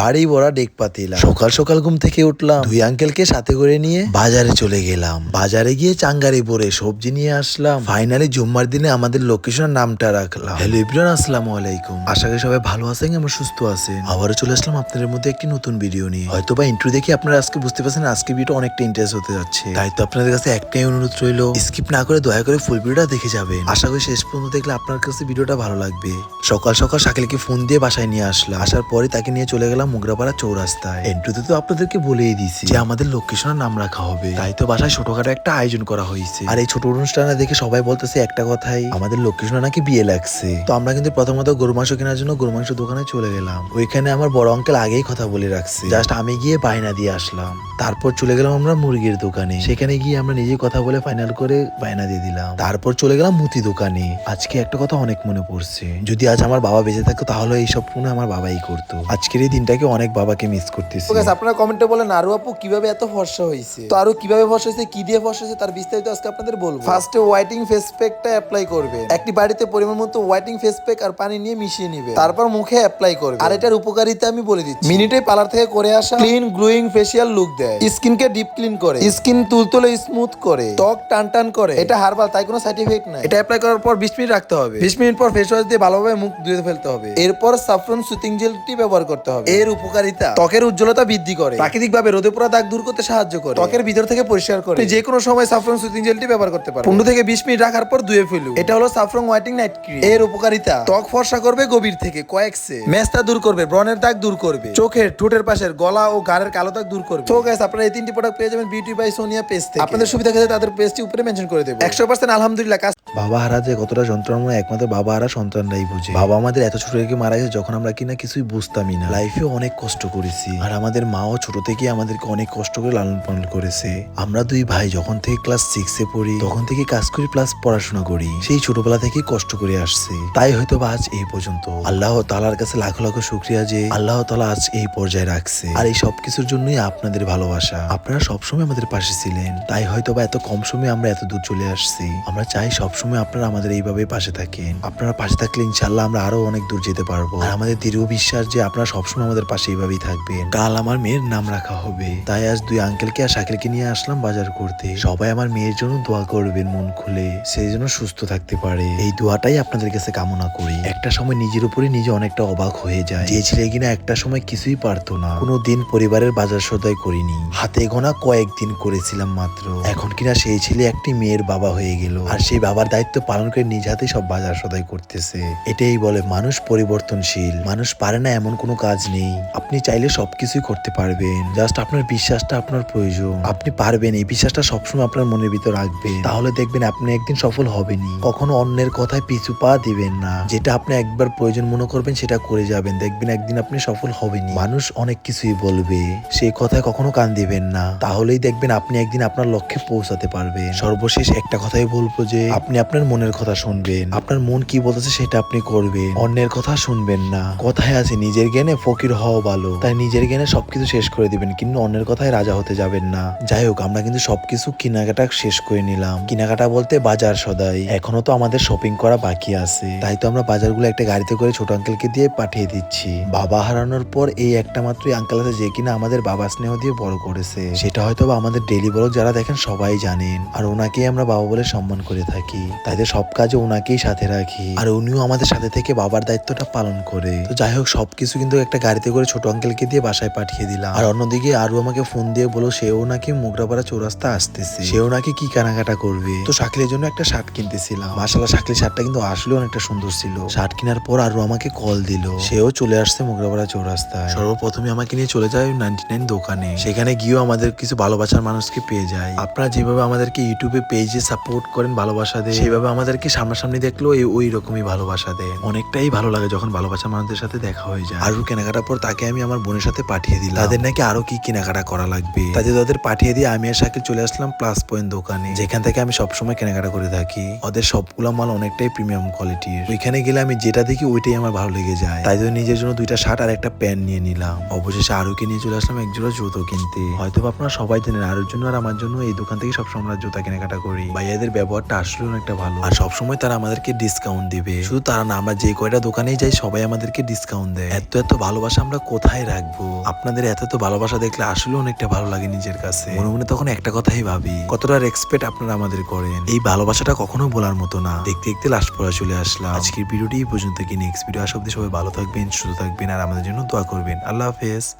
বাড়ি ভরা ডেক পাতিলাম। সকাল সকাল ঘুম থেকে উঠলাম। দুই আঙ্কেলকে সাথে করে নিয়ে বাজারে চলে গেলাম। বাজারে গিয়ে চাঙ্গারি পরে সবজি নিয়ে আসলাম। ফাইনালি জুম্মার দিনে আমাদের লোকেশনের নামটা রাখলাম। হ্যালো ইব্রান আসসালামু আলাইকুম। আশা করি সবাই ভালো আছেন এবং সুস্থ আছেন। আবারও চলে আসলাম আপনাদের মধ্যে একটি নতুন ভিডিও নিয়ে। হয়তো বা ইন্ট্রো দেখে আপনারা আজকে বুঝতে পারছেন আজকে ভিডিও অনেকটা ইন্টারেস্ট হতে যাচ্ছে। তাই তো আপনাদের কাছে একটাই অনুরোধ রইল স্কিপ না করে দয়া করে ফুল ভিডিওটা দেখে যাবেন। আশা করি শেষ পর্যন্ত দেখলে আপনার কাছে ভিডিওটা ভালো লাগবে। সকাল সকাল শাকিলকে ফোন দিয়ে বাসায় নিয়ে আসলাম। আসার পরে তাকে নিয়ে চলে গেলাম মুগরাপাড়া চৌরাস্তায়। এন্ট্রিতে তো আপনাদেরকে বলেই দিছি যে আমাদের লোকেশনের নাম রাখা হবে। তাই তো বাসায় ছোটখাটো একটা আয়োজন করা হয়েছে। আর এই ছোট অনুষ্ঠানে দেখে সবাই বলতেছে একটা কথাই, আমাদের লোকেশনে নাকি বিয়ে লাগছে তো আমরা কিন্তু প্রথমত গরু মাংস কেনার জন্য গরু মাংস দোকানে চলে গেলাম। ওইখানে আমার বড় অঙ্কেল আগেই কথা বলে রাখছে। জাস্ট আমি গিয়ে বায়না দিয়ে আসলাম। তারপর চলে গেলাম আমরা মুরগির দোকানে। সেখানে গিয়ে আমরা নিজে কথা বলে ফাইনাল করে বায়না দিয়ে দিলাম। তারপর চলে গেলাম মুতি দোকানে। আজকে একটা কথা অনেক মনে পড়ছে। যদি আজ আমার বাবা বেঁচে থাকতো তাহলে এইসব ফোনে আমার বাবাই করতো। আজকের এই দিনটাকে অনেক বাবাকে মিস করতেছি। আপনারা কমেন্টে বলেন আরু আপু কীভাবে এত ফর্সা হয়েছে? তো আরু কীভাবে ফর্সা হয়েছে কি দিয়ে ফর্সা হয়েছে তার বিস্তারিত আজকে আপনাদের বলব। ফার্স্টে হোয়াইটিং ফেস প্যাকটা অ্যাপ্লাই করবে। একটি বাড়িতে পরিমাণ মতো হোয়াইটিং ফেস প্যাক আর পানি নিয়ে মিশিয়ে নিবে। তারপর মুখে অ্যাপ্লাই করবে। আর এটার উপকারিতা আমি বলে দিচ্ছি। মিনিটে পার্লার থেকে করে আসা ক্লিন গ্লোয়িং ফেসিয়াল লুক দেয়। স্কিনকে ডিপ ক্লিন করে। স্কিন তুলতুলে স্মুথ করে। ত্বক টান টান করে। এটা হার্বাল তাই কোনো সাইড এফেক্ট নাই। এটা অ্যাপ্লাই করার পর বিশ মিনিট রাখতে হবে। বিশ মিনিট পর ফেস ওয়াশ দিয়ে ভালোভাবে মুখ ধুয়ে ফেলতে হবে। এরপর সাফরন সুতিং জেলটি ব্যবহার করতে হবে। এর উপকারিতা। ত্বকের উজ্জ্বলতা বৃদ্ধি করে। প্রাকৃতিক ভাবে রোদে পোড়া দাগ দূর করতে সাহায্য করে। ত্বকের ভিতর থেকে পরিষ্কার করে। যে কোনো সময় সাফরন সুতিং জেলটি ব্যবহার করতে পারেন পনেরো থেকে বিশ মিনিট রাখার পর ধুয়ে ফেলু এটা হলো সাফরন হোয়াইটিং নাইট ক্রিম এর উপকারিতা। ত্বক ফর্সা করবে গভীর থেকে কয়েক সে মেস্তা দূর করবে ব্রণের দাগ দূর করবে। চোখের ঠোঁটের পাশের গলা ও গাড়ের কালো দাগ দূর করবে। তো গাইস আপনারা এই তিনটি প্রোডাক্ট পেয়ে যাবেন বিউটি বাই সোনিয়া পেজ থেকে। আপনাদের সুবিধা ক্ষেত্রে তাদের পেজটি উপরে মেনশন করে দেবো। একশো পার্সেন্ট আলহামদুলিল্লাহ কাজ বাবা হারা যে কতটা যন্ত্রণাময় একমাত্র বাবা হারা সন্তানরাই বুঝে। বাবা আমাদের এত ছোট থেকে মারা গেছে, যখন আমরা কিনা কিছুই বুঝতামই না। লাইফে অনেক কষ্ট করেছি। আর আমাদের মাও ছোট থেকে আমাদেরকে অনেক কষ্ট করে লালন পালন করেছে। আমরা দুই ভাই যখন থেকে ক্লাস সিক্সে পড়ি, তখন থেকে কাজ করি প্লাস পড়াশোনা করি। সেই ছোটবেলা থেকে কষ্ট করে আসছে। তাই হয়তো বা আজ এই পর্যন্ত। আল্লাহ তালার কাছে লাখো লাখো শুক্রিয়া যে আল্লাহ তালা আজ এই পর্যায়ে রাখছে। আর এই সব কিছুর জন্যই আপনাদের ভালোবাসা। আপনারা সবসময় আমাদের পাশে ছিলেন। তাই হয়তো বা এত কম সময়ে আমরা এত দূর চলে আসছি। আমরা চাই সবসময় আপনারা আমাদের এইভাবে পাশে থাকেন। আপনারা পাশে থাকলে ইনশাল্লাহ আমরা আরও অনেক দূর যেতে পারব। আর আমাদের দৃঢ় বিশ্বাস যে আপনারা সবসময় আমাদের পাশে এইভাবেই থাকবেন। কাল আমার মেয়ের নাম রাখা হবে। তাই আজ দুই আঙ্কেলকে আর শাকিলকে নিয়ে আসলাম বাজার করতে। সবাই আমার মেয়ের জন্য দোয়া করবেন মন খুলে। সেই জন্য সুস্থ থাকতে পারে। এই দোয়াটাই আপনাদের কাছে কামনা করি। একটা সময় নিজের উপরে নিজে অনেকটা অবাক হয়ে যায়। যে ছেলে কিনা একটা সময় কিছুই পারতো না। কোনো দিন পরিবারের বাজার সদাই করিনি। হাতে গোনা কয়েকদিন করেছিলাম মাত্র। এখন কিনা সেই ছেলে একটি মেয়ের বাবা হয়ে গেল। আর সেই বাবার দায়িত্ব পালন করে নিজ হাতে সব বাজার সদাই করতেছে। এটাই বলে মানুষ পরিবর্তনশীল। মানুষ পারে না এমন কোনো কাজ নেই। আপনি চাইলে সবকিছুই করতে পারবেন। জাস্ট আপনার বিশ্বাসটা আপনার প্রয়োজন। আপনি পারবেন, এই বিশ্বাসটা সবসময় আপনার মনের ভিতর রাখবেন তাহলে দেখবেন আপনি একদিন সফল হবেনই। কখনো অন্যের কথায় পিছু পা দিবেন না। যেটা আপনি একবার প্রয়োজন মনে করবেন, সেটা করে যাবেন। দেখবেন একদিন আপনি সফল হবেনই। মানুষ অনেক কিছুই বলবে। সেই কথায় কখনো কান দিবেন না। তাহলেই দেখবেন আপনি একদিন আপনার লক্ষ্যে পৌঁছাতে পারবেন। সর্বশেষ একটা কথাই বলব যে, আপনি আপনার মনের কথা শুনবেন। আপনার মন কি বলতেছে সেটা আপনি করবেন। অন্যের কথা শুনবেন না। কথায় আছে, নিজের জ্ঞানে ফকির হওয়া ভালো। তাই নিজের জ্ঞানে সবকিছু শেষ করে দিবেন, কিন্তু অন্যের কথায় রাজা হতে যাবেন না। যাই হোক, আমরা কিন্তু সবকিছু কেনাকাটা শেষ করে নিলাম। কেনাকাটা বলতে বাজার সদাই। এখনও তো আমাদের শপিং করা বাকি আছে। তাই তো আমরা বাজারগুলো একটা গাড়িতে করে ছোট আঙ্কেলকে দিয়ে পাঠিয়ে দিচ্ছি। বাবা হারানোর পর এই একটা মাত্রই আঙ্কেল আছে যে কিনা আমাদের বাবা স্নেহ দিয়ে বড় করেছে। সেটা হয়তো আমাদের ডেলি ব্লগ যারা দেখেন সবাই জানেন। আর ওনাকেই আমরা বাবা বলে সম্মান করে থাকি। তাই তো সব কাজে ওনাকেই সাথে রাখি। আর উনিও আমাদের সাথে থেকে বাবার দায়িত্বটা পালন করে। তো যাই হোক, সবকিছু কিন্তু একটা গাড়িতে করে ছোট আঙ্কেলকে দিয়ে বাসায় পাঠিয়ে দিলাম। আর অন্যদিকে আরও আমাকে ফোন দিয়ে বলো সেও নাকি মোগরাপাড়া চৌরাস্তা আসতেছে। সেও নাকি কি কেনাকাটা করবে? তো শাকিলের জন্য একটা শার্ট কিনতেছিলাম। মাসালা শাকিলের শার্টটা কিন্তু আসলে অনেকটা সুন্দর ছিল। শার্ট কেনার পর আরও আমাকে কল দিল। সেও চলে আসছে মোগরাপাড়া চৌরাস্তায়। সর্বপ্রথমে আমাকে নিয়ে চলে যায় নাইনটি নাইন দোকানে। সেখানে গিয়েও আমাদের কিছু ভালোবাসার মানুষকে পেয়ে যায়। আপনারা যেভাবে আমাদেরকে ইউটিউবে পেজে সাপোর্ট করেন ভালোবাসা দেয় সেভাবে আমাদেরকে সামনাসামনি দেখলেও এই ওই রকমই ভালোবাসা দেয়। অনেকটাই ভালো লাগে যখন ভালোবাসা মানুষদের সাথে দেখা হয়ে যায়। আরও কেনাকাটার পর তাকে আমি আমার বোনের সাথে পাঠিয়ে দিলাম। তাদের নাকি আরও কি কেনাকাটা করা লাগবে? তাদের তাদের পাঠিয়ে দিয়ে আমি আর সাকিব চলে আসলাম প্লাস পয়েন্ট দোকানে। যেখান থেকে আমি সবসময় কেনাকাটা করে থাকি। ওদের সবগুলো মাল অনেকটাই প্রিমিয়াম কোয়ালিটির ওইখানে গেলে আমি যেটা দেখি ওইটাই আমার ভালো লেগে যায়। তাই জন্য নিজের জন্য দুইটা শার্ট আর একটা প্যান্ট নিয়ে নিলাম। অবশেষে আরও আরুকে নিয়ে চলে আসলাম এক জোড়া জুতো কিনতে। হয়তো আপনারা সবাই জানেন আরুর জন্য আর আমার জন্য এই দোকান থেকে সবসময় আমরা জুতা কেনাকাটা করি। ভাইয়াদের ব্যবহারটা আসলে অনেকটা ভালো। আর সবসময় তারা আমাদেরকে ডিসকাউন্ট দিবে। শুধু তারা না, আমরা যে কয়টা দোকানেই যাই, সবাই আমাদেরকে ডিসকাউন্ট দেয়। এত এত ভালোবাসা আমরা কোথায় রাখব? আপনাদের এত এত ভালোবাসা দেখলে আসলে অনেকটা ভালো লাগে নিজের কাছে। মনে মনে তখন একটা কথাই ভাবি, কতটা রেসপেক্ট আপনারা আমাদের করেন। এই ভালোবাসাটা কখনো বলার মতো না। দেখতে দেখতে লাস্ট পড়া চলে আসলাম। আজকের ভিডিওটি এই পর্যন্ত কি নেক্সট ভিডিও আসা অব্দি সবাই ভালো থাকবেন, সুস্থ থাকবেন, আর আমাদের জন্য দোয়া করবেন। আল্লাহ হাফেজ।